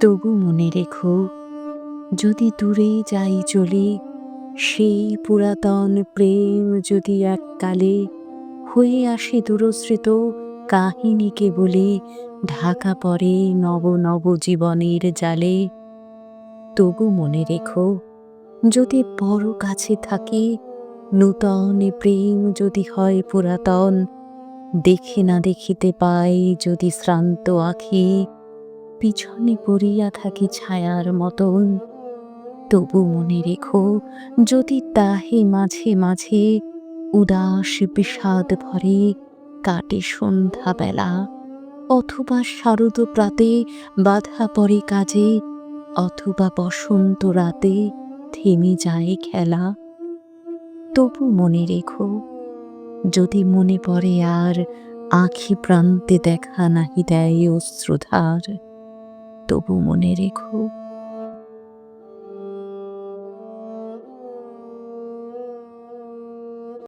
তবু মনে রেখো, যদি দূরে যাই চলে, সেই পুরাতন প্রেম যদি এককালে হয়ে আসে দূরস্মৃত কাহিনীকে বলে, ঢাকা পড়ে নব নব জীবনের জালে। তবু মনে রেখো, যদি বড় কাছে থাকে, নূতন প্রেম যদি হয় পুরাতন, দেখে না দেখিতে পাই যদি শ্রান্ত আখি পিছনে পড়িয়া থাকি ছায়ার মতন। তবু মনে রেখো, যদি তাহে মাঝে মাঝে উদাস বিষাদ ভরে কাটে সন্ধ্যা বেলা অথবা শারদ প্রাতে বাধা পড়ে কাজে, অথবা বসন্ত রাতে থেমে যায় খেলা। তবু মনে রেখো, যদি মনে পড়ে আর আখি প্রান্তে দেখা নাহি দেয় অশ্রুধার। তবু মনে রেখো